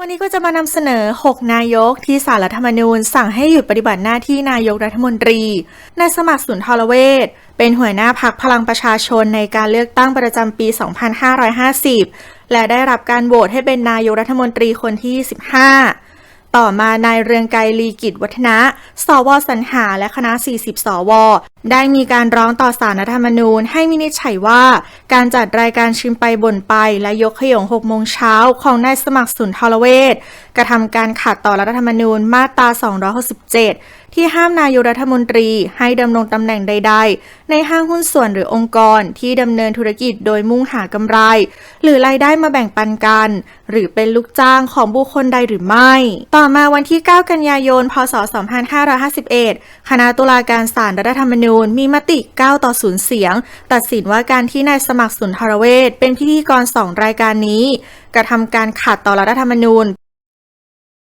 วันนี้ก็จะมานำเสนอ 6 นายกที่สารรัฐธรรมนูญ สั่งให้หยุดปฏิบัติหน้าที่นายกรัฐมนตรีนายสมัครสุนทรเวชเป็นหัวหน้าพักพลังประชาชนในการเลือกตั้งประจำปี 2550 และได้รับการโหวตให้เป็นนายกรัฐมนตรีคนที่ 15 ต่อมานายเรืองไกรลีกิจวัฒนะ สวสรรหาและคณะ 40 สว ได้มีการร้องต่อสารรัฐธรรมนูญให้มินิจฉัยว่า การจัดรายการชิมไปบ่นไป และยกขยง6โมงเช้าของนายสมัครสุนทรเวชกระทำการขัดต่อรัฐธรรมนูญมาตรา 267ที่ห้ามนายกรัฐมนตรีให้ดำรงตำแหน่งใด ๆ ในห้างหุ้นส่วนหรือองค์กรที่ดำเนินธุรกิจโดยมุ่งหากำไร หรือรายได้มาแบ่งปันกัน หรือเป็นลูกจ้างของบุคคลใดหรือไม่ ต่อมาวันที่ 9 กันยายน พศ 2551 คณะตุลาการศาลรัฐธรรมนูญมีมติ 9 ต่อ 0 เสียง ตัดสินว่าการที่นายสมัครสุนทรเวชเป็นพิธีกรสองรายการนี้ กระทำการขัดต่อรัฐธรรมนูญ